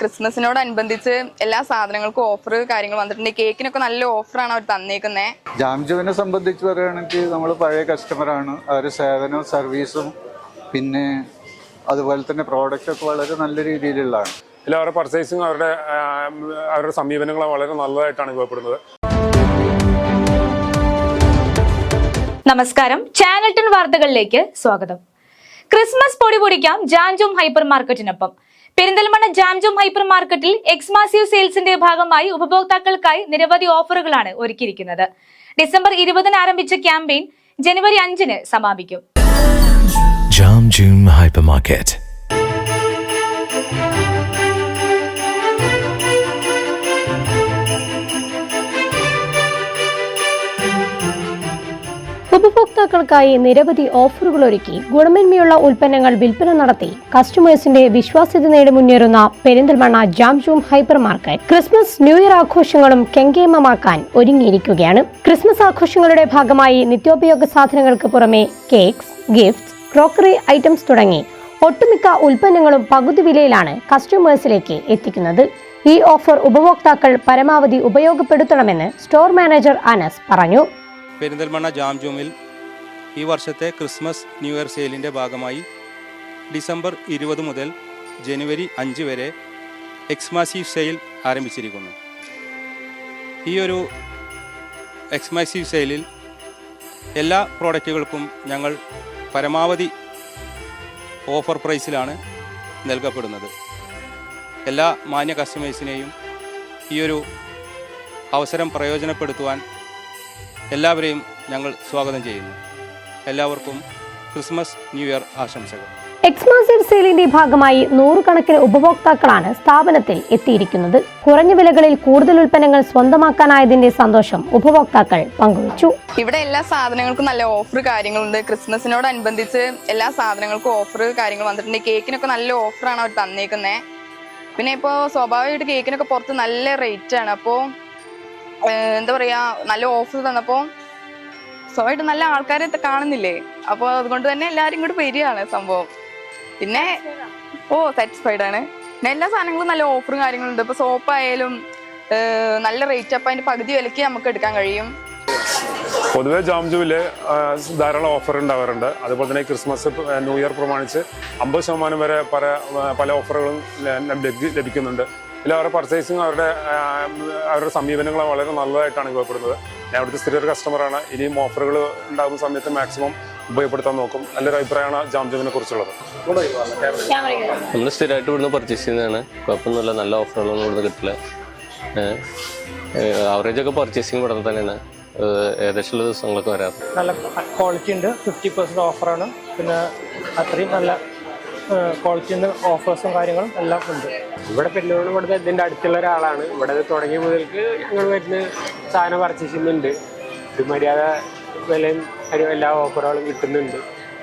ക്രിസ്മസിനോടനുബന്ധിച്ച് എല്ലാ സാധനങ്ങൾക്കും ഓഫർ കാര്യങ്ങൾ വന്നിട്ടുണ്ട്. കേക്കിനൊക്കെ നല്ല ഓഫറാണ് അവർ തന്നേക്കുന്നത് ജാംജുവിനെ സംബന്ധിച്ച് പറയുകയാണെങ്കിൽ നമ്മൾ പഴയ കസ്റ്റമറാണ് അവരുടെ സേവനവും സർവീസും പിന്നെ അതുപോലെ തന്നെ പ്രോഡക്റ്റ് ഒക്കെ വളരെ നല്ല രീതിയിലുള്ളതാണ്. എല്ലാവരുടെ പർച്ചേസിങ് അവരുടെ അവരുടെ സമീപനങ്ങൾ വളരെ നല്ലതായിട്ടാണ് അനുഭവപ്പെടുന്നത്. നമസ്കാരം. ചാനൽ ടെൻ വാർത്തകളിലേക്ക് സ്വാഗതം. ക്രിസ്മസ് പൊടി പൊടിക്കാം ജാൻജും ഹൈപ്പർ മാർക്കറ്റിനൊപ്പം പെരിന്തൽമണ്ണ ജാംജും ഹൈപ്പർ മാർക്കറ്റിൽ എക്സ്മാസീവ് സെയിൽസിന്റെ ഭാഗമായി ഉപഭോക്താക്കൾക്കായി നിരവധി ഓഫറുകളാണ് ഒരുക്കിയിരിക്കുന്നത് ഡിസംബർ ഇരുപതിന് ആരംഭിച്ച ക്യാമ്പയിൻ ജനുവരി അഞ്ചിന് സമാപിക്കും Jam ഹൈപ്പർ Hypermarket. ഉപഭോക്താക്കൾക്കായി നിരവധി ഓഫറുകൾ ഒരുക്കി ഗുണമേന്മയുള്ള ഉൽപ്പന്നങ്ങൾ വിൽപ്പന നടത്തി. കസ്റ്റമേഴ്സിന്റെ വിശ്വാസ്യത നേടി മുന്നേറുന്ന Perinthalmanna Jamjoom hypermarket Christmas new year ആഘോഷങ്ങളും കെങ്കേമമാക്കാൻ ഒരുങ്ങിയിരിക്കുകയാണ്. ക്രിസ്മസ് ആഘോഷങ്ങളുടെ ഭാഗമായി നിത്യോപയോഗ സാധനങ്ങൾക്ക് പുറമെ കേക്ക്സ് ഗിഫ്റ്റ്സ് ക്രോക്കറി ഐറ്റംസ് തുടങ്ങി ഒട്ടുമിക്ക ഉൽപ്പന്നങ്ങളും പകുതി വിലയിലാണ് കസ്റ്റമേഴ്സിലേക്ക് എത്തിക്കുന്നത്. ഈ ഓഫർ ഉപഭോക്താക്കൾ പരമാവധി ഉപയോഗപ്പെടുത്തണമെന്ന് സ്റ്റോർ മാനേജർ അനസ് പറഞ്ഞു. പെരിന്തൽമണ്ണ ജാം ജൂമിൽ ഈ വർഷത്തെ ക്രിസ്മസ് ന്യൂ ഇയർ സെയിലിന്റെ ഭാഗമായി ഡിസംബർ ഇരുപത് മുതൽ ജനുവരി അഞ്ച് വരെ എക്സ്മാസീവ് സെയിൽ ആരംഭിച്ചിരിക്കുന്നു. ഈ ഒരു എക്സ്മാസീവ് സെയിലിൽ എല്ലാ പ്രോഡക്റ്റുകൾക്കും ഞങ്ങൾ പരമാവധി ഓഫർ പ്രൈസിലാണ് നൽകപ്പെടുന്നത്. എല്ലാ മാന്യ കസ്റ്റമേഴ്സിനെയും ഈ ഒരു അവസരം പ്രയോജനപ്പെടുത്തുവാൻ എല്ലാവരെയും ഞങ്ങൾ സ്വാഗതം ചെയ്യുന്നു. എല്ലാവർക്കും ക്രിസ്മസ് ന്യൂ ഇയർ ആശംസകൾ. എക്സ്ക്ലൂസീവ് സെയിലിന്റെ ഭാഗമായി നൂറുകണക്കിന് ഉപഭോക്താക്കളാണ് സ്ഥാപനത്തിൽ എത്തിയിരിക്കുന്നത്. കുറഞ്ഞ വിലകളിൽ കൂടുതൽ ഉൽപ്പന്നങ്ങൾ സ്വന്തമാക്കാനായതിന്റെ സന്തോഷം ഉപഭോക്താക്കൾ പങ്കുവച്ചു. ഇവിടെ എല്ലാ സാധനങ്ങൾക്കും നല്ല ഓഫർ കാര്യങ്ങളുണ്ട്. ക്രിസ്മസിനോടനുബന്ധിച്ച് എല്ലാ സാധനങ്ങൾക്കും ഓഫർ കാര്യങ്ങൾ വന്നിട്ടുണ്ട്. കേക്കിനൊക്കെ നല്ല ഓഫറാണ് അവർ തന്നേക്കുന്നത് പിന്നെ ഇപ്പോൾ സ്വാഭാവികമായിട്ട് കേക്കിനൊക്കെ പുറത്ത് നല്ല റേറ്റ് ആണ്. അപ്പോൾ എന്താ പറയാ നല്ല ഓഫർ തന്നപ്പോൾ സ്വാഭാവികമായിട്ട് നല്ല ആൾക്കാരെ കാണുന്നില്ലേ? അപ്പോൾ അതുകൊണ്ട് തന്നെ എല്ലാവരും ഇങ്ങോട്ട് വരികയാണ് സംഭവം. പിന്നെ ഓ സാറ്റിസ്ഫൈഡ് ആണ്. പിന്നെ എല്ലാ സാധനങ്ങളും നല്ല ഓഫറും കാര്യങ്ങളുണ്ട്. ഇപ്പോൾ സോപ്പ് ആയാലും നല്ല റേറ്റ് അപ്പൊ അതിന്റെ പകുതി വിലയ്ക്ക് നമുക്ക് എടുക്കാൻ കഴിയും. പൊതുവേ ജാംജുവിൽ ധാരാളം ഓഫർ ഉണ്ടാവാറുണ്ട്. അതുപോലെ തന്നെ ക്രിസ്മസ് ന്യൂ ഇയർ പ്രമാണിച്ച് അമ്പത് ശതമാനം വരെ പല പല ഓഫറുകളും ല- ലഭി- അവരുടെ എല്ലാവരുടെ പർച്ചേസിങ് അവരുടെ അവരുടെ സമീപനങ്ങൾ വളരെ നല്ലതായിട്ടാണ് അനുഭവപ്പെടുന്നത് ഞാൻ അവിടുത്തെ സ്ഥിര ഒരു കസ്റ്റമറാണ് ഇനിയും ഓഫറുകൾ ഉണ്ടാകുന്ന സമയത്ത് മാക്സിമം ഉപയോഗപ്പെടുത്താൻ നോക്കും. നല്ലൊരു അഭിപ്രായമാണ് ജാംജുവിനെ കുറിച്ചുള്ളത്. നമ്മൾ സ്ഥിരമായിട്ട് ഇവിടുന്ന് പർച്ചേസ് ചെയ്യുന്നതാണ്. കുഴപ്പമൊന്നുമില്ല. നല്ല ഓഫറുകളൊന്നും ഇവിടുന്ന് കിട്ടില്ല. ആവറേജ് ഒക്കെ പർച്ചേസിങ് ഇവിടെ തന്നെയാണ്. ഏകദേശം ഏകദേശമുള്ള ദിവസങ്ങളൊക്കെ വരാറ്. നല്ല ക്വാളിറ്റി ഉണ്ട്. ഫിഫ്റ്റി പെർസെന്റ് ഓഫറാണ് പിന്നെ അത്രയും നല്ല ക്വാളിറ്റിന്റെ ഓഫേഴ്സും കാര്യങ്ങളും എല്ലാം ഉണ്ട്. ഇവിടെ പെരുന്നോട് ഇവിടുത്തെ ഇതിന്റെ അടുത്തുള്ള ഒരാളാണ്. ഇവിടെ തുടങ്ങിയ മുതൽക്ക് ഞങ്ങൾ വരുന്ന സാധനം പർച്ചേസ് ചെയ്യുന്നുണ്ട്. ഒരു മര്യാദ വിലയും എല്ലാ ഓഫറുകളും കിട്ടുന്നുണ്ട്.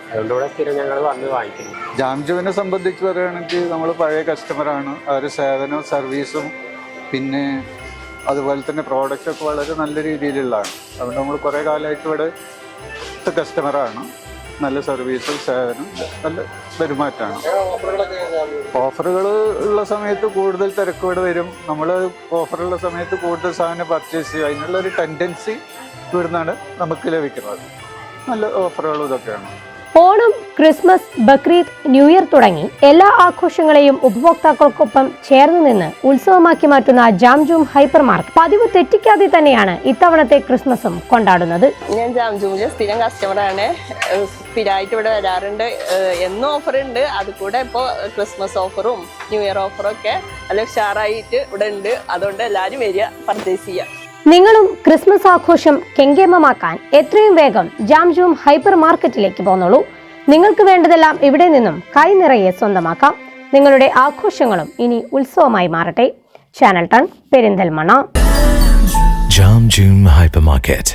അതുകൊണ്ട് ഇവിടെ സ്ഥിരം ഞങ്ങൾ വന്ന് വാങ്ങിക്കുന്നു. ജാംജുവിനെ സംബന്ധിച്ച് പറയുകയാണെങ്കിൽ നമ്മൾ പഴയ കസ്റ്റമറാണ് അവരുടെ സേവനവും സർവീസും പിന്നെ അതുപോലെ തന്നെ പ്രോഡക്റ്റ് ഒക്കെ വളരെ നല്ല രീതിയിലുള്ളതാണ്. അതുകൊണ്ട് നമ്മൾ കുറേ കാലമായിട്ട് ഇവിടെ കസ്റ്റമറാണ് നല്ല സർവീസും സേവനം നല്ല പെരുമാറ്റമാണ്. ഓഫറുകൾ ഉള്ള സമയത്ത് കൂടുതൽ തിരക്ക് ഇവിടെ വരും. നമ്മൾ ഓഫറുള്ള സമയത്ത് കൂടുതൽ സാധനം പർച്ചേസ് ചെയ്യും. അതിനുള്ള ഒരു ടെൻഡൻസി ഇവിടുന്നാണ് നമുക്ക് ലഭിക്കുന്നത്. നല്ല ഓഫറുകളും ഇതൊക്കെയാണ്. Onam Christmas Bakrid new year തുടങ്ങി എല്ലാ ആഘോഷങ്ങളെയും ഉപഭോക്താക്കൾക്കൊപ്പം ചേർന്ന് നിന്ന് ഉത്സവമാക്കി മാറ്റുന്ന ജാംജൂം ഹൈപ്പർ മാർക്കറ്റ് പതിവ് തെറ്റിക്കാതെ തന്നെയാണ് ഇത്തവണത്തെ ക്രിസ്മസും കൊണ്ടാടുന്നത്. ഞാൻ ജാംജൂമിലെ സ്ഥിരം കസ്റ്റമറാണ് സ്ഥിരമായിട്ട് ഇവിടെ വരാറുണ്ട്. എന്നും ഓഫർ ഉണ്ട്. അത് കൂടെ ഇപ്പോൾ ക്രിസ്മസ് ഓഫറും ന്യൂ ഇയർ ഓഫറും ഒക്കെ നല്ല ഉഷാറായിട്ട് ഇവിടെ ഉണ്ട്. അതുകൊണ്ട് എല്ലാവരും വരിക പർച്ചേസ് ചെയ്യുക. നിങ്ങളും ക്രിസ്മസ് ആഘോഷം കെങ്കേമമാക്കാൻ എത്രയും വേഗം ജാംജൂം ഹൈപ്പർ മാർക്കറ്റിലേക്ക് പോന്നോളൂ. നിങ്ങൾക്ക് വേണ്ടതെല്ലാം ഇവിടെ നിന്നും കൈ നിറയെ സ്വന്തമാക്കാം. നിങ്ങളുടെ ആഘോഷങ്ങളും ഇനി ഉത്സവമായി മാറട്ടെ. ചാനൽ ടൺ പെരിന്തൽമണ്ണ ജൂം ഹൈപ്പർ Hypermarket.